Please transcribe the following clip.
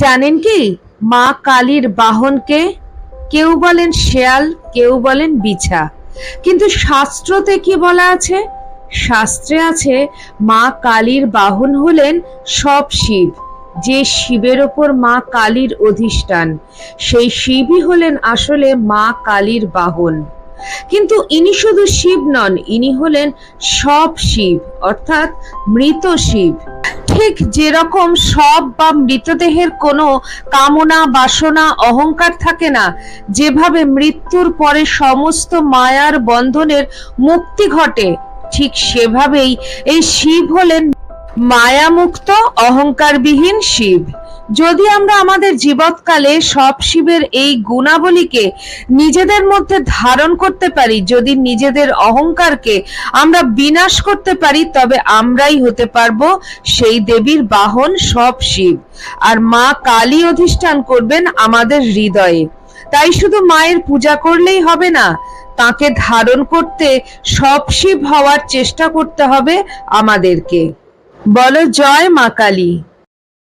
জানেন কি? মা কালীর বাহনকে কেউ বলেন শেয়াল, কেউ বলেন বিছা। কিন্তু শাস্ত্রতে কি বলা আছে? শাস্ত্রে আছে, মা কালীর বাহন হলেন সব শিব। যে শিবের ওপর মা কালীর অধিষ্ঠান, সেই শিবই হলেন আসলে মা কালীর বাহন। কিন্তু ইনি শুধু শিব নন, ইনি হলেন সব শিব, অর্থাৎ মৃত শিব। ঠিক যেরকম সব বা মৃতদেহের কোনো কামনা, বাসনা, অহংকার থাকে না, যেভাবে মৃত্যুর পরে সমস্ত মায়ার বন্ধনের মুক্তি ঘটে, ঠিক সেভাবেই এই শিব হলেন মায়ামুক্ত, অহংকারবিহীন শিব। যদি আমরা আমাদের জীবৎকালে সব শিবের এই গুণাবলীকে নিজেদের মধ্যে ধারণ করতে পারি, যদি নিজেদের অহংকারকে আমরা বিনাশ করতে পারি, তবে আমরাই হতে পারব সেই দেবীর বাহন সব শিব। আর মা কালী অধিষ্ঠান করবেন আমাদের হৃদয়ে। তাই শুধু মায়ের পূজা করলেই হবে না, তাকে ধারণ করতে সব শিব হওয়ার চেষ্টা করতে হবে আমাদেরকে। বলো জয় মা কালী।